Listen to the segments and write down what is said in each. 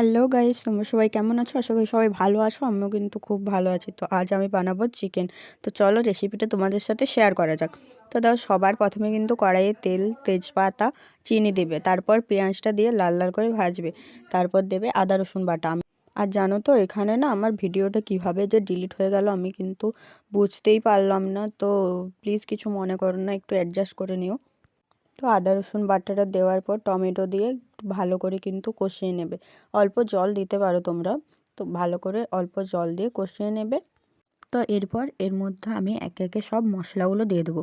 Hello guys তোমরা সবাই কেমন আছো? আশা করি সবাই ভালো আছো, আমিও কিন্তু খুব ভালো আছি। তো আজ আমি বানাবো চিকেন তো চলো রেসিপিটা তোমাদের সাথে শেয়ার করা যাক। তো দাও সবার প্রথমে কিন্তু কড়াইয়ে তেল, তেজপাতা, চিনি দেবে। তারপর পেঁয়াজটা দিয়ে লাল লাল করে ভাজবে। তারপর দেবে আদা, রসুন বাটা। আর জানো তো, এখানে না আমার ভিডিওটা কীভাবে যে ডিলিট হয়ে গেল আমি কিন্তু বুঝতেই পারলাম না। তো প্লিজ কিছু মনে করো না, একটু অ্যাডজাস্ট করে নিও। তো আদা, রসুন বাটাটা দেওয়ার পর টমেটো দিয়ে ভালো করে কিন্তু কষিয়ে নেবে। অল্প জল দিতে পারো তোমরা, তো ভালো করে অল্প জল দিয়ে কষিয়ে নেবে। তো এরপর এর মধ্যে আমি একে একে সব মশলাগুলো দিয়ে দেবো।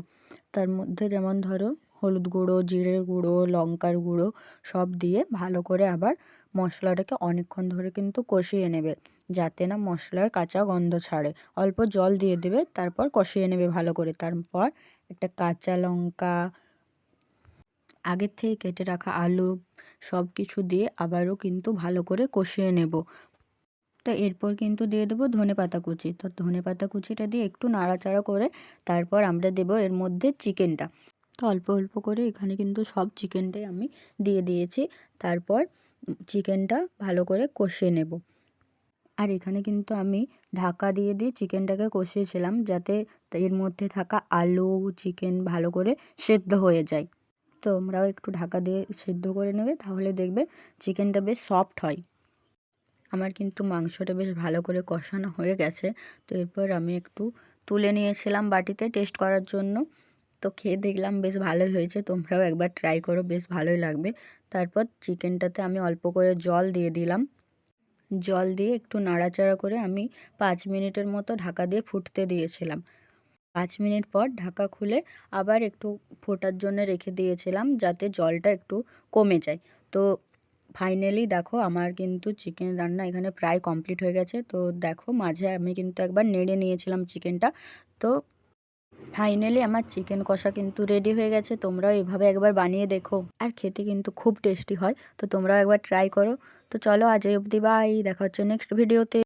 তার মধ্যে যেমন ধরো হলুদ গুঁড়ো, জিরের গুঁড়ো, লঙ্কার গুঁড়ো সব দিয়ে ভালো করে আবার মশলাটাকে অনেকক্ষণ ধরে কিন্তু কষিয়ে নেবে, যাতে না মশলার কাঁচা গন্ধ ছাড়ে। অল্প জল দিয়ে দেবে, তারপর কষিয়ে নেবে ভালো করে। তারপর একটা কাঁচা লঙ্কা আগের থেকে কেটে রাখা আলু সব কিছু দিয়ে আবারও কিন্তু ভালো করে কষিয়ে নেব। তো এরপর কিন্তু দিয়ে দেবো ধনে পাতা কুচি। তো ধনে পাতা কুচিটা দিয়ে একটু নাড়াচাড়া করে তারপর আমরা দেবো এর মধ্যে চিকেনটা। তো অল্প অল্প করে এখানে কিন্তু সব চিকেনটাই আমি দিয়ে দিয়েছি। তারপর চিকেনটা ভালো করে কষিয়ে নেব। আর এখানে কিন্তু আমি ঢাকা দিয়ে দিয়ে চিকেনটাকে কষিয়েছিলাম যাতে এর মধ্যে থাকা আলু, চিকেন ভালো করে সেদ্ধ হয়ে যায়। তোমরাও একটু ঢাকা দিয়ে সেদ্ধ করে নেবে, তাহলে দেখবে চিকেনটা বেশ সফট হয়। আমার কিন্তু মাংসটা বেশ ভালো করে কষানো হয়ে গেছে, তো এরপর আমি একটু তুলে নিয়েছিলাম বাটিতে টেস্ট করার জন্য। তো খেয়ে দেখলাম বেশ ভালোই হয়েছে, তোমরাও একবার ট্রাই করো, বেশ ভালোই লাগবে। তারপর চিকেনটাতে আমি অল্প করে জল দিয়ে দিলাম। জল দিয়ে একটু নাড়াচাড়া করে আমি পাঁচ মিনিটের মতো ঢাকা দিয়ে ফুটতে দিয়েছিলাম। পাঁচ মিনিট পর ঢাকা খুলে আবার একটু ফোটার জন্য রেখে দিয়েছিলাম যাতে জলটা একটু কমে যায়। তো ফাইনালি দেখো আমার কিন্তু চিকেন রান্না এখানে প্রায় কমপ্লিট হয়ে গেছে। তো দেখো মাঝে আমি কিন্তু একবার নেড়ে নিয়েছিলাম চিকেনটা তো ফাইনালি আমার চিকেন কষা কিন্তু রেডি হয়ে গেছে। তোমরাও এভাবে একবার বানিয়ে দেখো। আর খেতে কিন্তু খুব টেস্টি হয়। তো তোমরাও একবার ট্রাই করো। তো চলো আজ অবধি বাই দেখা হচ্ছে নেক্সট ভিডিওতে